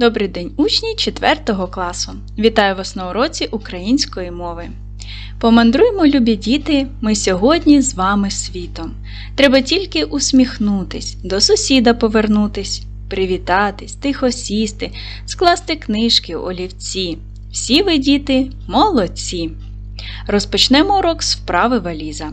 Добрий день, учні 4 класу. Вітаю вас на уроці української мови. Помандруймо, любі діти, ми сьогодні з вами світом. Треба тільки усміхнутись, до сусіда повернутись, привітатись, тихо сісти, скласти книжки, олівці. Всі ви, діти, молодці! Розпочнемо урок з вправи валіза.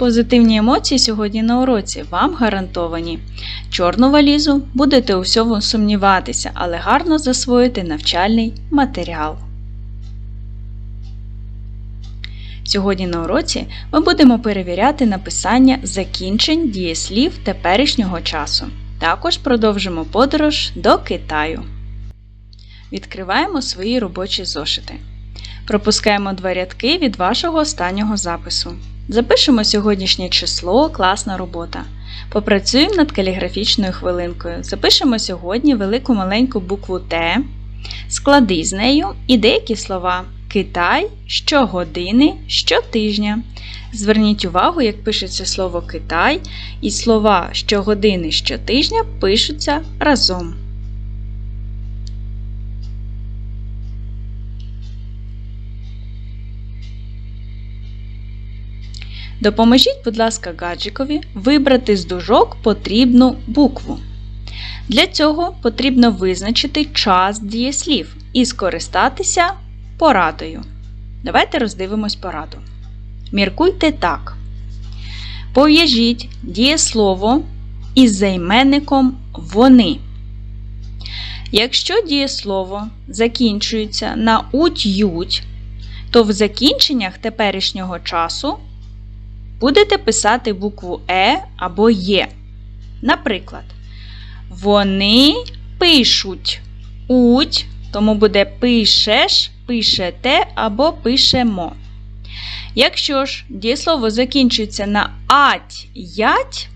Позитивні емоції сьогодні на уроці вам гарантовані. Чорну валізу будете у всьому сумніватися, але гарно засвоїти навчальний матеріал. Сьогодні на уроці ми будемо перевіряти написання закінчень дієслів теперішнього часу. Також продовжимо подорож до Китаю. Відкриваємо свої робочі зошити. Пропускаємо два рядки від вашого останнього запису. Запишемо сьогоднішнє число, класна робота. Попрацюємо над каліграфічною хвилинкою. Запишемо сьогодні велику маленьку букву Т, склади з нею і деякі слова Китай, щогодини, щотижня. Зверніть увагу, як пишеться слово Китай, і слова щогодини, щотижня пишуться разом. Допоможіть, будь ласка, гаджикові вибрати з дужок потрібну букву. Для цього потрібно визначити час дієслів і скористатися порадою. Давайте роздивимось пораду. Міркуйте так. Пов'яжіть дієслово із займенником вони. Якщо дієслово закінчується на уть-ють, то в закінченнях теперішнього часу будете писати букву Е або Є. Наприклад, вони пишуть уть, тому буде пишеш, пишете або пишемо. Якщо ж дієслово закінчується на ать ять,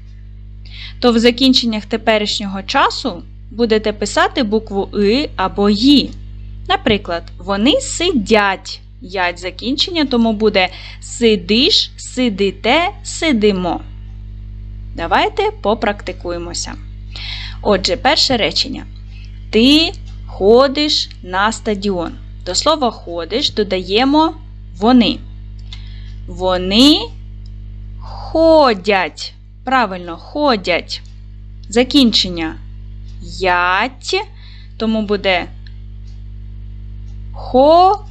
то в закінченнях теперішнього часу будете писати букву И або Ї. Наприклад, вони сидять ять закінчення, тому буде сидиш, сидите, сидимо. Давайте попрактикуємося. Отже, перше речення. Ти ходиш на стадіон. До слова ходиш додаємо вони. Вони ходять. Правильно, ходять. Закінчення ять, тому буде хо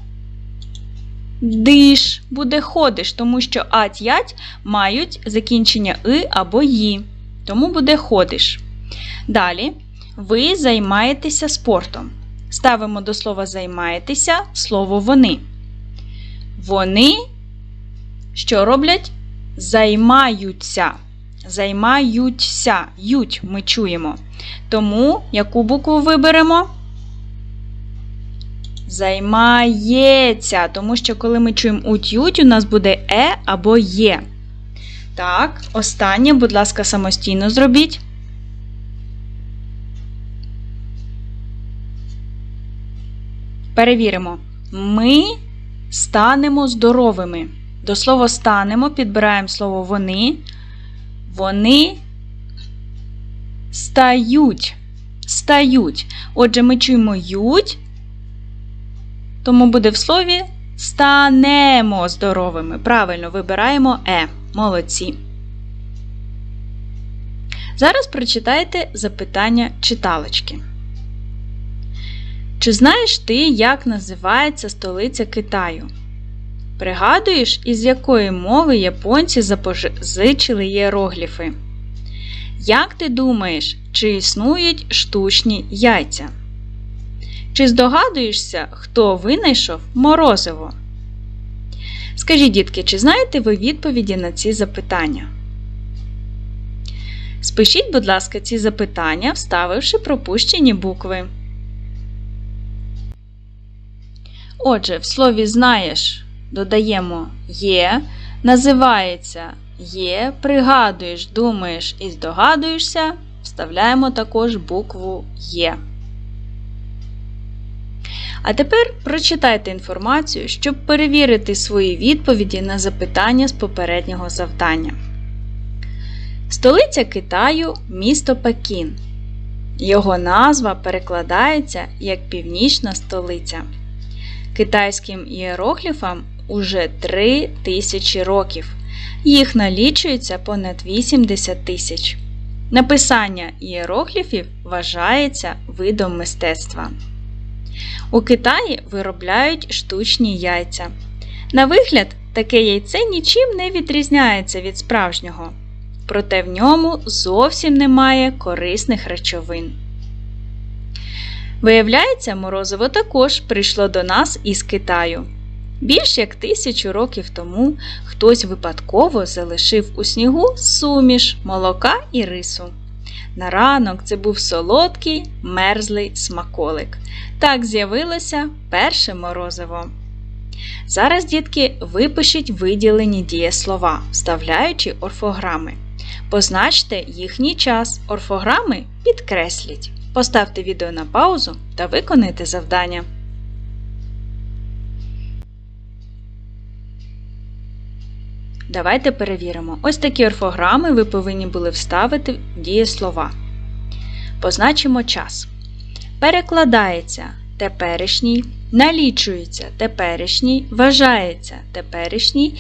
Диш буде ходиш, тому що ать ять мають закінчення и або ї. Тому буде ходиш. Далі ви займаєтеся спортом. Ставимо до слова займаєтеся слово вони. Вони що роблять? Займаються. Займаються. Ють ми чуємо. Тому яку букву виберемо? Займається, тому що, коли ми чуємо уть-ють, у нас буде е або є. Так, останнє, будь ласка, самостійно зробіть. Перевіримо. Ми станемо здоровими. До слова станемо, підбираємо слово вони. Вони стають. Стають. Отже, ми чуємо ють. Тому буде в слові станемо здоровими. Правильно вибираємо Е. Молодці. Зараз прочитайте запитання читалочки. Чи знаєш ти, як називається столиця Китаю? Пригадуєш, із якої мови японці запозичили іерогліфи? Як ти думаєш, чи існують штучні яйця? Чи здогадуєшся, хто винайшов морозиво? Скажіть, дітки, чи знаєте ви відповіді на ці запитання? Спишіть, будь ласка, ці запитання, вставивши пропущені букви. Отже, в слові знаєш додаємо є, називається є, пригадуєш, думаєш і здогадуєшся, вставляємо також букву Є. А тепер прочитайте інформацію, щоб перевірити свої відповіді на запитання з попереднього завдання. Столиця Китаю місто Пекін. Його назва перекладається як Північна столиця. Китайським ієрогліфам уже 3 тисячі років. Їх налічується понад 80 тисяч. Написання ієрогліфів вважається видом мистецтва. У Китаї виробляють штучні яйця. На вигляд, таке яйце нічим не відрізняється від справжнього, проте в ньому зовсім немає корисних речовин. Виявляється, морозиво також прийшло до нас із Китаю. Більш як тисячу років тому хтось випадково залишив у снігу суміш, молока і рису. На ранок це був солодкий мерзлий смаколик. Так з'явилося перше морозиво. Зараз, дітки, випишіть виділені дієслова, вставляючи орфограми. Позначте їхній час. Орфограми підкресліть. Поставте відео на паузу та виконайте завдання. Давайте перевіримо. Ось такі орфограми ви повинні були вставити в дієслова. Позначимо час. Перекладається теперішній, налічується теперішній, вважається теперішній,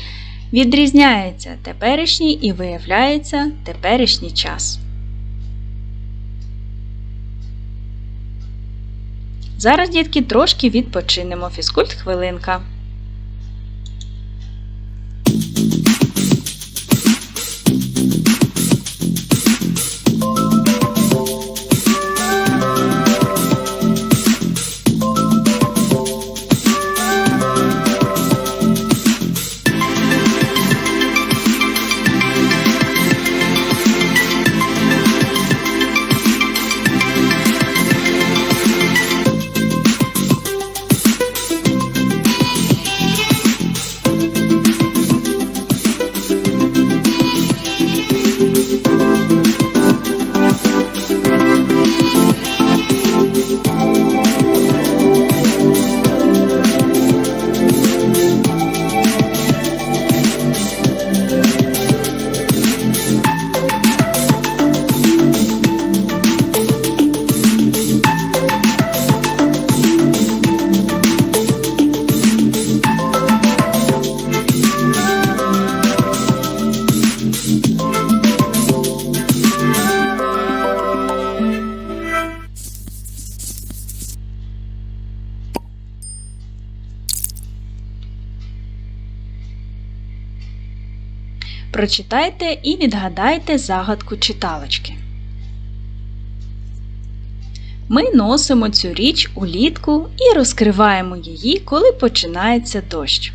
відрізняється теперішній і виявляється теперішній час. Зараз, дітки, трошки відпочинемо. Фізкульт хвилинка. Прочитайте і відгадайте загадку читалочки. Ми носимо цю річ улітку і розкриваємо її, коли починається дощ.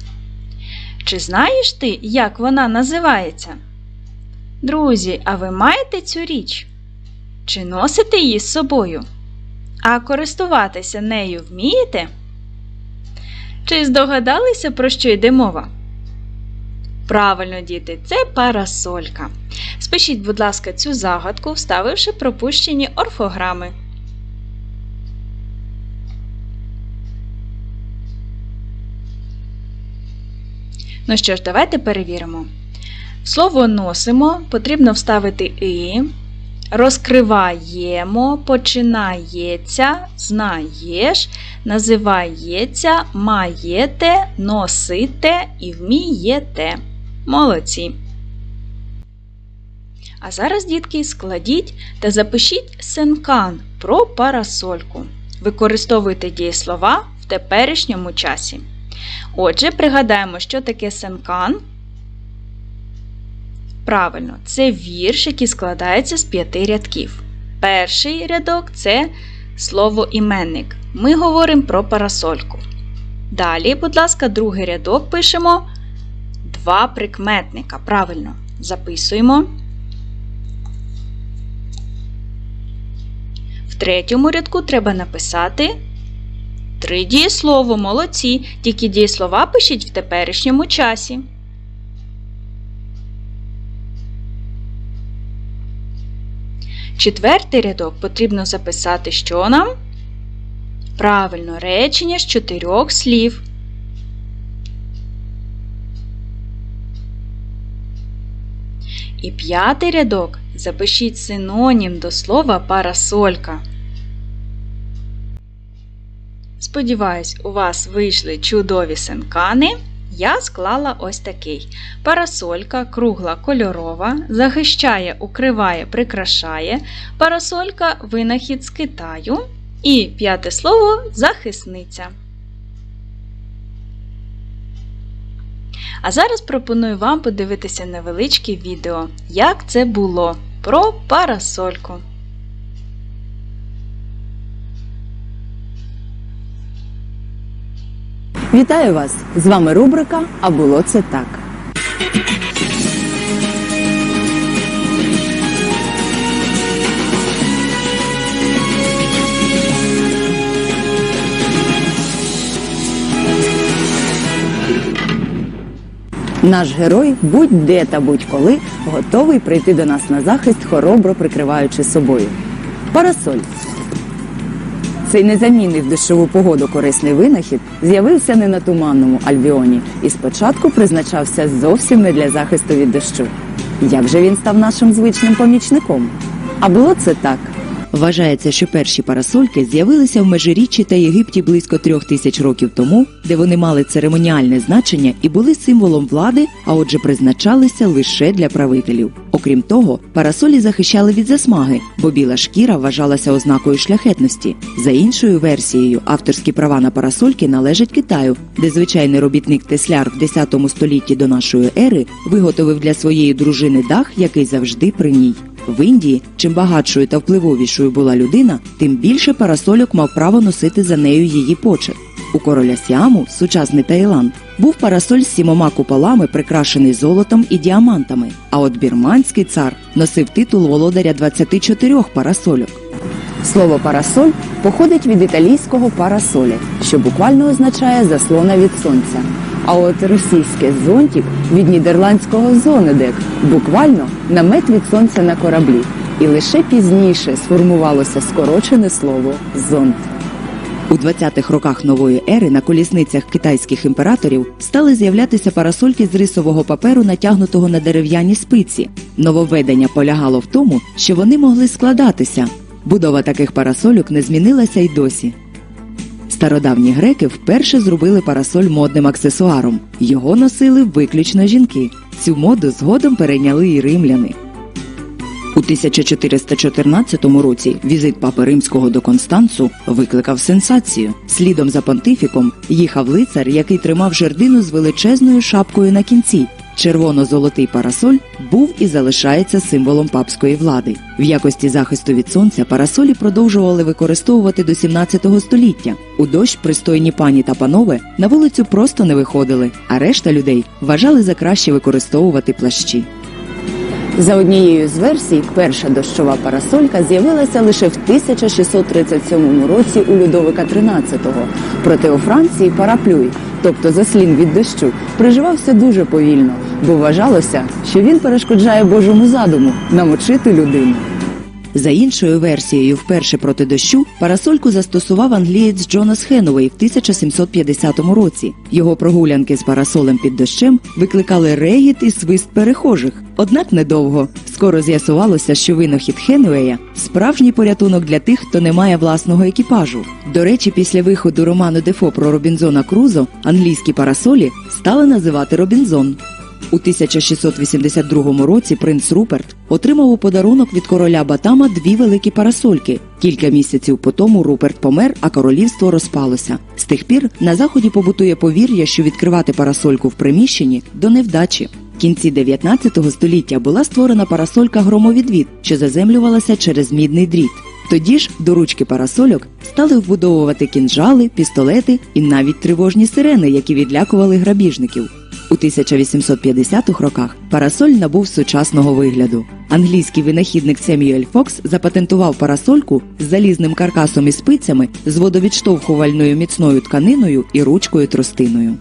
Чи знаєш ти, як вона називається? Друзі, а ви маєте цю річ? Чи носите її з собою? А користуватися нею вмієте? Чи здогадалися, про що йде мова? Правильно, діти, це парасолька. Спишіть, будь ласка, цю загадку, вставивши пропущені орфограми. Ну що ж, давайте перевіримо. Слово носимо потрібно вставити і, розкриваємо, починається, знаєш, називається, маєте, носите і вмієте. Молодці. А зараз, дітки, складіть та запишіть сенкан про парасольку. Використовуйте дієслова в теперішньому часі. Отже, пригадаємо, що таке сенкан. Правильно, це вірш, який складається з п'яти рядків. Перший рядок це слово іменник. Ми говоримо про парасольку. Далі, будь ласка, другий рядок пишемо два прикметника. Правильно, записуємо. В третьому рядку треба написати Три дієслово, молодці. Тільки дієслова пишіть в теперішньому часі. Четвертий рядок потрібно записати, що нам? Правильно, речення з чотирьох слів. І п'ятий рядок запишіть синонім до слова парасолька. Сподіваюсь, у вас вийшли чудові синкани. Я склала ось такий. Парасолька кругла кольорова, захищає, укриває, прикрашає. Парасолька винахід з Китаю. І п'яте слово захисниця. А зараз пропоную вам подивитися невеличке відео, як це було про парасольку. Вітаю вас! З вами рубрика А було це так. Наш герой будь-де та будь-коли готовий прийти до нас на захист, хоробро прикриваючи собою. Парасоль. Цей незамінний в дощову погоду корисний винахід з'явився не на туманному Альбіоні і спочатку призначався зовсім не для захисту від дощу. Як же він став нашим звичним помічником? А було це так. Вважається, що перші парасольки з'явилися в Межиріччі та Єгипті близько трьох тисяч років тому, де вони мали церемоніальне значення і були символом влади, а отже, призначалися лише для правителів. Окрім того, парасолі захищали від засмаги, бо біла шкіра вважалася ознакою шляхетності. За іншою версією, авторські права на парасольки належать Китаю, де звичайний робітник Тесляр в 10 столітті до нашої ери виготовив для своєї дружини дах, який завжди при ній. В Індії, чим багатшою та впливовішою була людина, тим більше парасольок мав право носити за нею її почет. У короля Сіаму, сучасний Таїланд, був парасоль з сімома куполами, прикрашений золотом і діамантами. А от бірманський цар носив титул володаря 24 парасольок. Слово парасоль походить від італійського парасолі, що буквально означає заслона від сонця. А от російське зонтик від нідерландського зонедек, буквально намет від сонця на кораблі. І лише пізніше сформувалося скорочене слово зонт. У 20-х роках нової ери на колісницях китайських імператорів стали з'являтися парасольки з рисового паперу, натягнутого на дерев'яні спиці. Нововведення полягало в тому, що вони могли складатися. Будова таких парасольок не змінилася й досі. Стародавні греки вперше зробили парасоль модним аксесуаром. Його носили виключно жінки. Цю моду згодом перейняли і римляни. У 1414 році візит папи римського до Констанцу викликав сенсацію. Слідом за понтифіком їхав лицар, який тримав жердину з величезною шапкою на кінці. Червоно-золотий парасоль був і залишається символом папської влади. В якості захисту від сонця парасолі продовжували використовувати до 17 століття. У дощ пристойні пані та панове на вулицю просто не виходили, а решта людей вважали за краще використовувати плащі. За однією з версій, перша дощова парасолька з'явилася лише в 1637 році у Людовика XIII. Проте у Франції параплюй, тобто заслін від дощу, приживався дуже повільно, бо вважалося, що він перешкоджає Божому задуму намочити людину. За іншою версією, вперше проти дощу парасольку застосував англієць Джонас Хенуей в 1750 році. Його прогулянки з парасолем під дощем викликали регіт і свист перехожих. Однак недовго. Скоро з'ясувалося, що винахід Хенуея – справжній порятунок для тих, хто не має власного екіпажу. До речі, після виходу роману Дефо про Робінзона Крузо англійські парасолі стали називати Робінзон. У 1682 році принц Руперт отримав у подарунок від короля Батама дві великі парасольки. Кілька місяців по тому Руперт помер, а королівство розпалося. З тих пір на заході побутує повір'я, що відкривати парасольку в приміщенні до невдачі. В кінці 19 століття була створена парасолька громовідвід, що заземлювалася через мідний дріт. Тоді ж до ручки парасольок стали вбудовувати кінжали, пістолети і навіть тривожні сирени, які відлякували грабіжників. У 1850-х роках парасоль набув сучасного вигляду. Англійський винахідник Семюель Фокс запатентував парасольку з залізним каркасом і спицями, з водовідштовхувальною міцною тканиною і ручкою тростиною.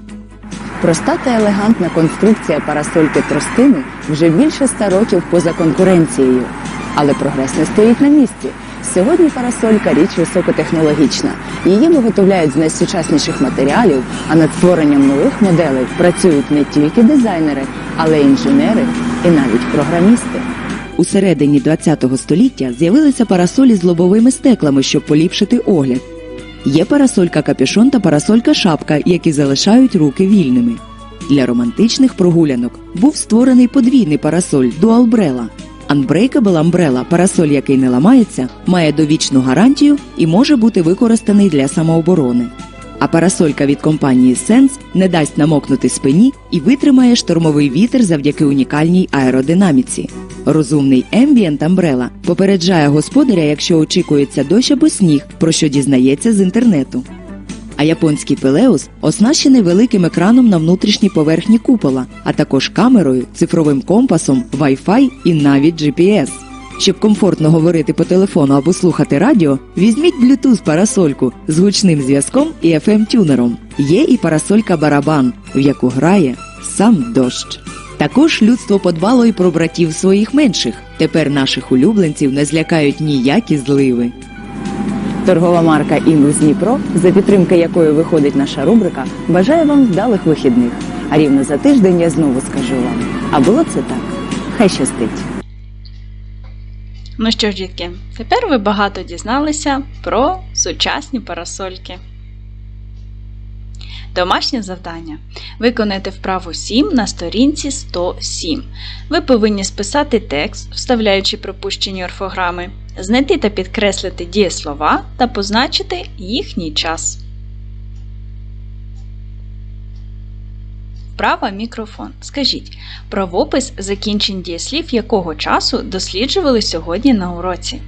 Проста та елегантна конструкція парасольки тростини вже більше ста років поза конкуренцією. Але прогрес не стоїть на місці. Сьогодні парасолька річ високотехнологічна. Її виготовляють з найсучасніших матеріалів, а над створенням нових моделей працюють не тільки дизайнери, але й інженери і навіть програмісти. У середині ХХ століття з'явилися парасолі з лобовими стеклами, щоб поліпшити огляд. Є парасолька капюшон та парасолька шапка, які залишають руки вільними. Для романтичних прогулянок був створений подвійний парасоль Brella. Unbreakable Umbrella – парасоль, який не ламається, має довічну гарантію і може бути використаний для самооборони. А парасолька від компанії Sense не дасть намокнути спині і витримає штормовий вітер завдяки унікальній аеродинаміці. Розумний Ambient Umbrella попереджає господаря, якщо очікується дощ або сніг, про що дізнається з інтернету. А японський Пелеус оснащений великим екраном на внутрішній поверхні купола, а також камерою, цифровим компасом, Wi-Fi і навіть GPS. Щоб комфортно говорити по телефону або слухати радіо, візьміть Bluetooth парасольку з гучним зв'язком і FM-тюнером. Є і парасолька барабан, в яку грає сам дощ. Також людство подбало і про братів своїх менших. Тепер наших улюбленців не злякають ніякі зливи. Торгова марка Інус Дніпро, за підтримки якої виходить наша рубрика, бажає вам вдалих вихідних. А рівно за тиждень я знову скажу вам. А було це так. Хай щастить. Ну що ж, дітки, тепер ви багато дізналися про сучасні парасольки. Домашнє завдання. Виконайте вправу 7 на сторінці 107. Ви повинні списати текст, вставляючи пропущені орфограми, знайти та підкреслити дієслова та позначити їхній час. Вправа мікрофон. Скажіть, правопис закінчень дієслів якого часу досліджували сьогодні на уроці?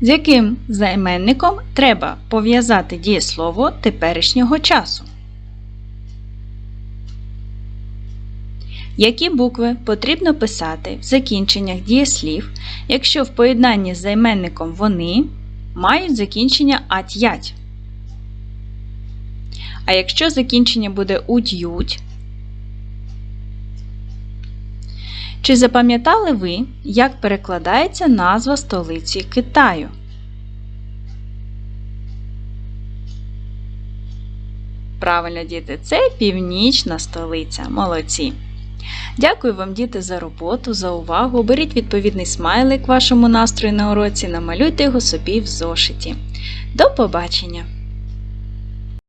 З яким займенником треба пов'язати дієслово теперішнього часу? Які букви потрібно писати в закінченнях дієслів, якщо в поєднанні з займенником вони мають закінчення ать-ять? А якщо закінчення буде уд'ють? Чи запам'ятали ви, як перекладається назва столиці Китаю? Правильно, діти, це північна столиця. Молодці. Дякую вам, діти, за роботу, за увагу. Беріть відповідний смайлик вашому настрою на уроці, намалюйте його собі в зошиті. До побачення!